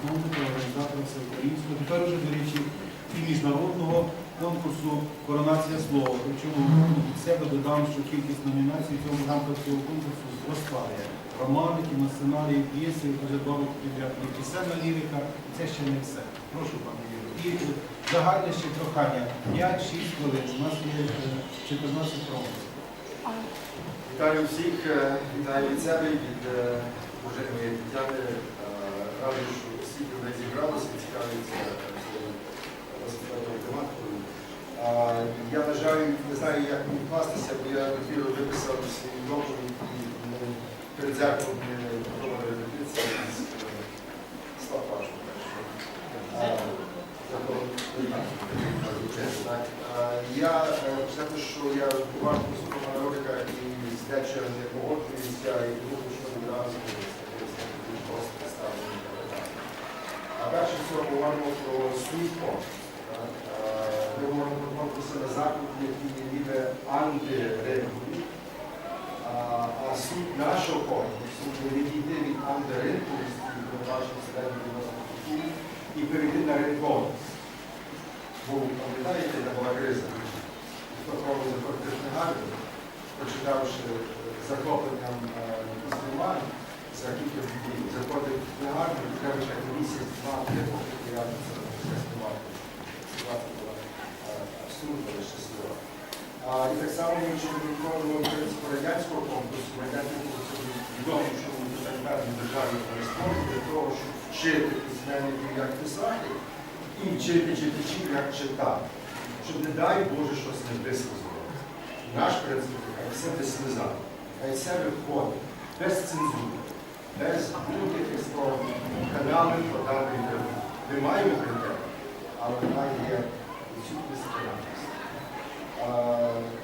засновника, організатора всеукраїнського, тепер уже, до речі, і міжнародного конкурсу Коронація слова. Причому від себе додам, що кількість номінацій в цьому рамках цього конкурсу зростає. Романи, кіносценарії, п'єси, вже добре підряд і пісенна лірика, і це ще не все. Прошу, пане Юрію. І е, загальне ще прохання. 5-6 хвилин. У нас є е, 14 промовів. Вітаю всіх, е, вітаю від себе, від е, Боженої Тетяни. Е, Радий, що стільки людей зібралося, цікавиться тематикою. Я, на жаль, не знаю, як мені кластися, бо я ефіру виписав свій доповідь і ну, перед зеркалом не готова репетиція з став. Я е, що я уважно слухав народика і з дечим не погоджуюся, і думаю, що відразу більш просто ставлення. А говоримо про конкурсу. так. Е, Ми говоримо про конкурси на заклад, які ніби антиринкові. А, суть нашого конкурсу відійти від антиринковості, ми бачимо середньо відносно культури, і перейти на ринковість. Бо пам'ятаєте, яка була криза? Хто пробує заходити в книгарню, прочитавши е, захопленням знімань за кілька днів, заходить в книгарню, треба чекати місяць, два, три, поки появиться це. Ситуація була е, абсурдна, щаслива. А, І так само ми якщо ми виконуємо принцип радянського конкурсу, радянський конкурс відомо, що в тоталітарній державі використовують для того, щоб вчити письменників, як писати, і вчити читачів, як читати. Щоб, не дай Боже, щось не висказало. Наш принцип, хай все без сльоза, хай все виходить, без цензури, інтерв'ю. Ми маємо критерії, але вона є відсутність.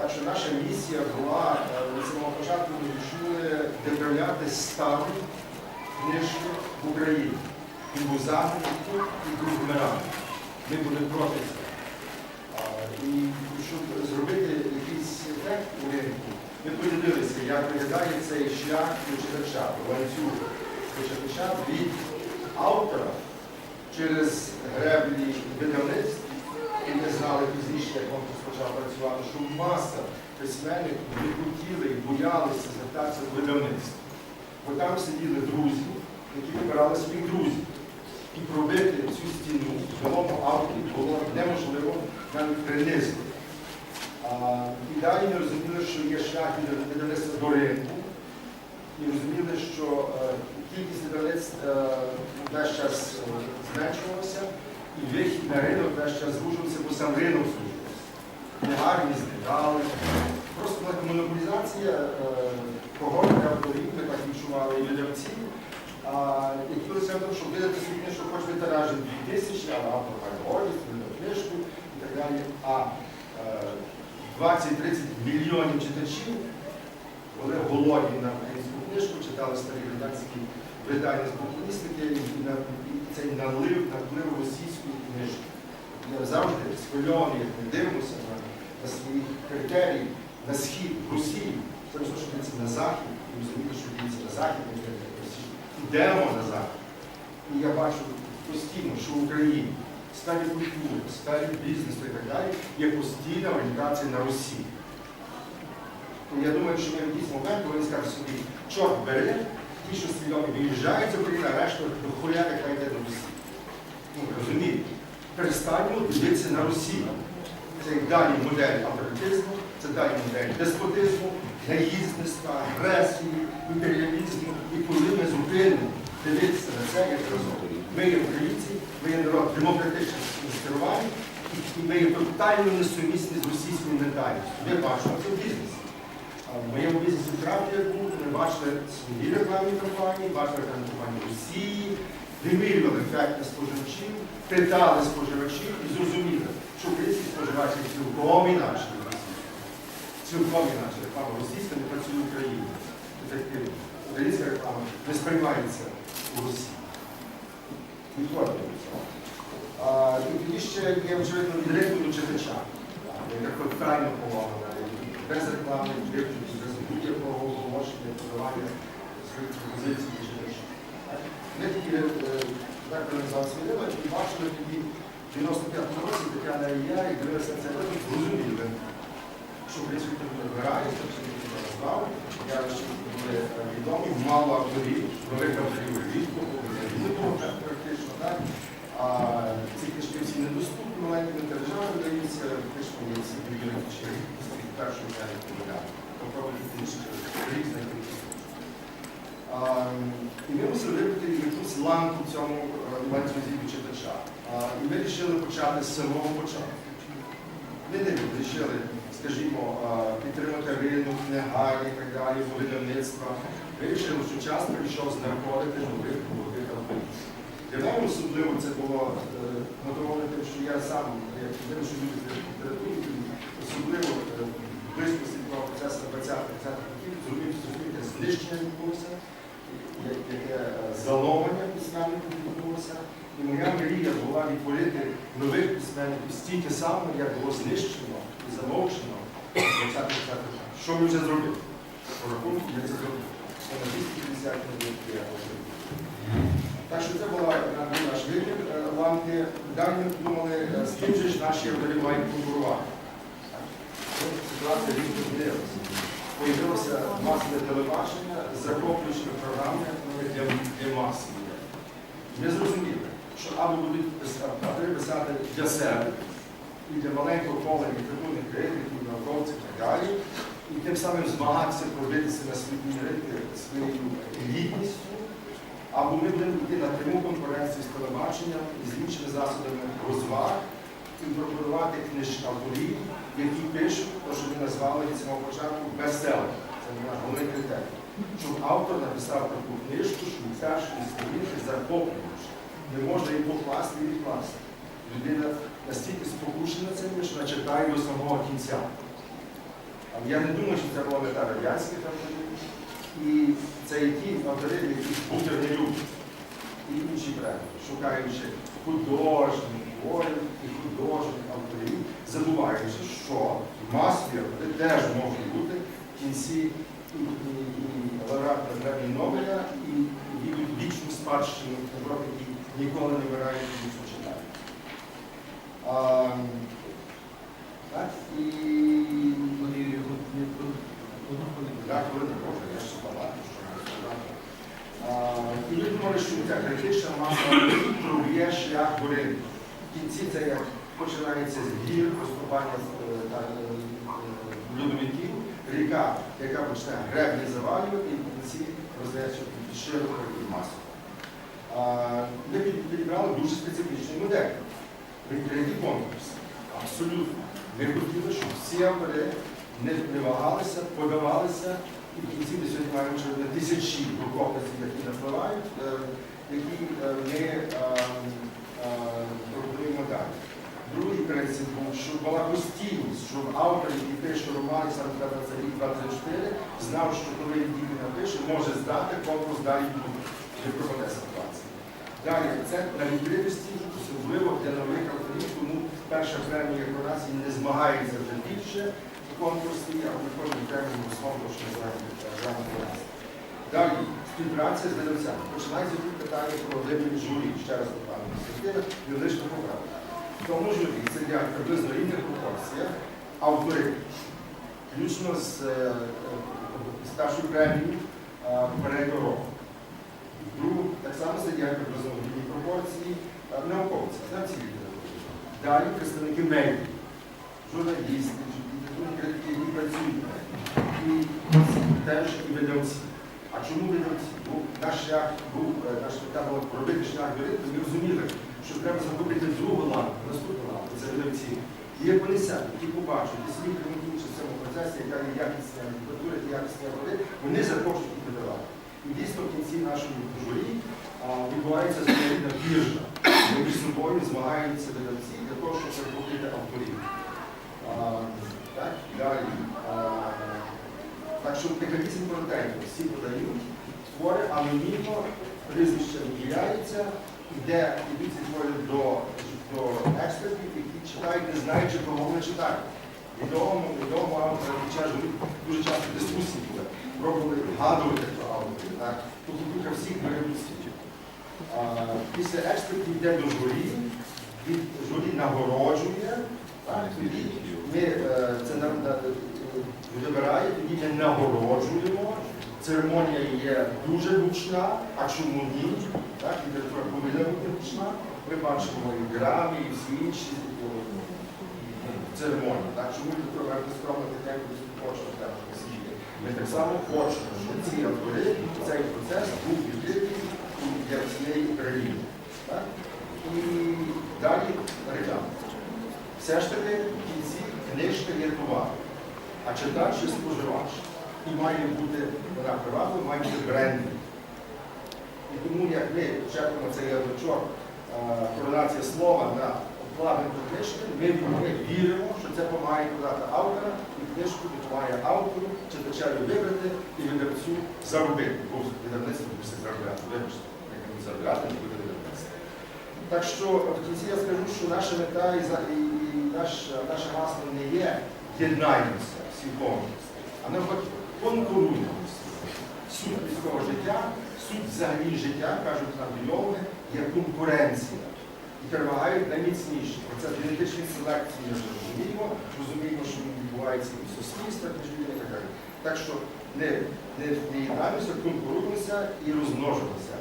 Так що наша місія була е, від самого початку вирішили виправляти старі книжки в Україні. Він був загнаний і вмирати. Ми були проти цього. І щоб зробити якийсь ефект у ринку, ми подивилися, як виглядає цей шлях до читача, ланцюг до читача від автора через греблі видавництв. І ми знали пізніше, як конкурс почав працювати, що маса письменників не хотіли і боялися звертатися до видавництва. Бо там сиділи друзі, які вибирали своїх друзів. І пробити цю стіну новому авторі було неможливо навіть принизити. І далі ми розуміли, що є шлях від видавництва до ринку. І розуміли, що е, кількість видавництв е, весь час е, зменшувалася, і вихід на ринок весь час звужувався, бо сам ринок звужувався. Негарні знедали. Просто монополізація погоди авторів, так відчували і видавці. А, які були саме тому, що видати свій книжку, хоч би тиражі 2000, але автор гордість, видав книжку і так далі. А е, 20-30 мільйонів читачів були голодні на читали старі радянські видання з популістики і, цей налив, наплив російської книжки. Я завжди схвильований, як ми дивимося на, на свої критерії, на схід, Росії, це що дивиться на захід, і розуміти, що дивиться на захід, на Росію. Йдемо на захід. І я бачу постійно, що в Україні в сфері культури, в сфері бізнесу і так далі є постійна орієнтація на Росію. Я думаю, що ми якийсь момент повинні сказати собі, чорт бери, ті, що свідомі виїжджають з України, а решта до хуя, яка йде до Росії. Ну, розумієте? Перестаньмо дивитися на Росію. Це далі модель авторитизму, це далі модель деспотизму, наїзництва, агресії, імперіалізму. І коли ми зупинимо дивитися на це як разом, ми є українці, ми є народ демократично скерований, і ми є тотально несумісні з російською ментальністю. Ми бачимо це. А В моєму бізнесі правді як був, ми бачили свої рекламні кампанії, бачили рекламні кампанії Росії, вимірювали ефект споживачів, питали споживачів і зрозуміли, що українські споживачі цілком інакше. Цілком інакше реклама російська не працює в Україні. Ефективно. Українська реклама не сприймається у Росії. Відходимо. І тоді ще є очевидно від ринку до читача. Яка крайня повага без реклами, без будь-якого оголошення, подавання своїх пропозицій до читачів. Ми такі, е, так би В 95-му році Тетяна і я, і дивилися це випадок, зрозуміли, що в принципі тут не що не знав. Я ще були е, відомі, мало авторів, нових авторів рідко, не практично, так? А ці книжки всі недоступні, маленькими тиражами видаються, фактично є всі бібліотечні першої дня відповідання. Попробуйте книжки різних рідкості. А, Ми якусь ланку цьому е, ланцюзі читача. І ми вирішили почати з самого початку. Ми не вирішили, скажімо, підтримати ринок, книгарні і так далі, видавництва. Вирішили, що час прийшов знаходити нових молодих авторів. Для мене особливо це було е, мотивовано тим, що я сам, як людина, що любить літературу, особливо е, близько слідкував процесу 20-30 років, зрозумів, зрозуміти знищення відбулося, я- заломання письменників відбулося. І моя мрія була відтворити нових письменників стільки само, як було знищено і замовчено 20-30 років. Що ми вже зробили? По рахунку я це зробив. Це на 250 нових є авторів. Так що це була наш вибір е, ланки. Далі ми думали, е, з ким же ж наші автори мають конкурувати. Ситуація різко змінилася. Появилося масове телебачення з захоплюючими програмами для, для маси. Ми зрозуміли, що або будуть писати для себе. І для маленького кола літературних критиків, науковців і так далі, і тим самим змагатися пробитися на світні ринки своєю гідністю, або ми будемо йти на пряму конкуренцію з телебаченням і з іншими засобами розваг, і пропонувати книжки авторів, які пишуть те, що ми назвали від самого початку бестселер. Це наш головний критерій. Щоб автор написав таку книжку, що першої сторінки захоплюєш. Не можна її покласти і відкласти. Людина настільки спокушена цим, що начитає до самого кінця. Але я не думаю, що це була мета радянських авторів. І це і ті автори, які бутер не люблять. І інші бренди, шукаючи художніх творів і художніх авторів, забуваючи, що масові автори теж можуть бути в кінці і премії Нобеля, і відуть вічну спадщину Європи, які ніколи не вмирають і читають. Так, і не так, коли не я ще багато що можу сказати. І ми думали, що ця критична маса проб'є шлях до. В кінці це як починається з гір, поступання е, е, е, льодовиків, ріка, яка почне греблі завалювати, і в кінці широко і масово. Ми під- підібрали дуже специфічну модель. Відкриті конкурси. Абсолютно. Ми хотіли, щоб всі автори не, вагалися, подавалися, і в кінці ми сьогодні маємо вже тисячі рукописів, які напливають, які ми Принцип був, щоб була постійність, щоб автор, який пише роман сам треба за рік 24, знав, що коли він тільки напише, може здати конкурс далі буде, не пропаде ситуація. Далі, це на відкритості, особливо для нових авторів, тому перша премія коронації не змагається вже більше в конкурсі, а в кожній премії що називаємо державна. Далі, співпраця з видавцями. Починається тут питання про вибір журі. Ще раз пане Константина, юридична поправка. В тому журі сидять приблизно рівних пропорціях автори, включно з, е, е, з премією е, попереднього року. Другу так само сидять приблизно в рівній пропорції науковці, знавці літератури. Далі представники медіа, журналісти, літературні критики, які працюють в. І теж і видавці. А чому видавці? Бо наш шлях був, наш мета була робити шлях до ми розуміли, що треба захопити другу ланку, наступну ланку, це видавці. І як вони самі, які побачать, і самі приймуть в цьому процесі, яка є якісна література, і якісні автори, вони захочуть їх видавати. І дійсно в кінці нашої журі відбувається своєрідна біржа. Між собою змагаються видавці для того, щоб захопити авторів. Так, далі. Так що механізм контенту всі подають, твори анонімно, прізвище виділяється, іде, ідуть ці твори до, до експертів, які читають, не знаючи, кого вони читають. Відомому, відомому автору під час дуже часто дискусії були, пробували вгадувати про? Тобто тут всіх беруть світі. Після експертів йде до журі, від журі нагороджує, так, тоді ми е, це нам вибирає, тоді ми нагороджуємо. Церемонія є дуже гучна, а чому ні? Так, література повинна бути гучна. Ми бачимо і грамі, і всі інші е, церемонії. Так, чому література таке дуже хочемо посидіти? Ми так само хочемо, щоб ці автори, цей процес був відкритий для всієї України. Так? І далі реклама. Все ж таки в кінці книжка є товар, а читач є споживач. І має бути вона приватна, має бути брендинг. І тому як ми чекаємо цей язичок, е, коронація слова на обкладинку книжки, ми, віримо, що це допомагає подати автора, і книжку допомагає автору, читачеві вибрати і видавцю заробити. Бо видавництво буде заробляти. Вибачте, як не заробляти, не буде видавництво. Так що в кінці я скажу, що наша мета і, і, і наш, наше гасло не є єднаймося всі повністю, а навпаки, конкуруємося. Суть військового життя, суть взагалі життя, кажуть біологи, є конкуренція. І перемагають найміцніші. Це генетичні селекції ми розуміємо, розуміємо, що відбувається і в суспільствах між людьми і так далі. Так що не, не, не єднаємося, конкуруємося і розмножимося.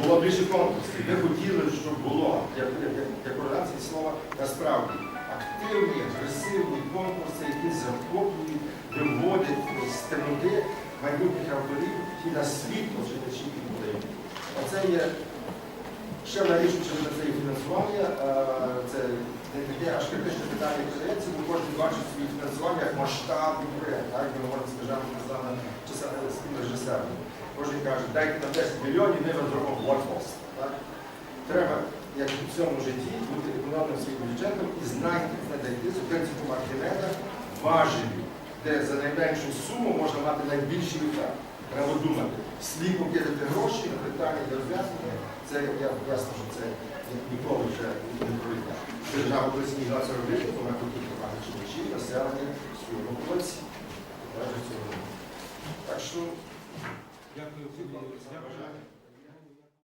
Було більше конкурсів. Ви хотіли, щоб було, як, як, як координації слова, насправді активні, агресивні конкурси, які захоплюють, виводять темноти майбутніх авторів і на світло читачів і людей. Оце є ще що на це є фінансування. Це не таке аж критичне питання подається, бо кожен бачить своє фінансування як масштабний проєкт. Так, ми говоримо з державним наставним чи. Кожен каже, дайте нам 10 мільйонів, ми вам зробимо. Так? Треба, як у всьому житті, бути економним своїм бюджетом і знайти, знайти принципу Маркінета важелі, де за найменшу суму можна мати найбільший ефект. Треба думати, сліпо кидати гроші на питання для розв'язання, це я, ясно, що це ніколи вже не пройде. Держава змігла це робити, вона тут багато читачі, населення, свою популяцію. Так що. Дякую.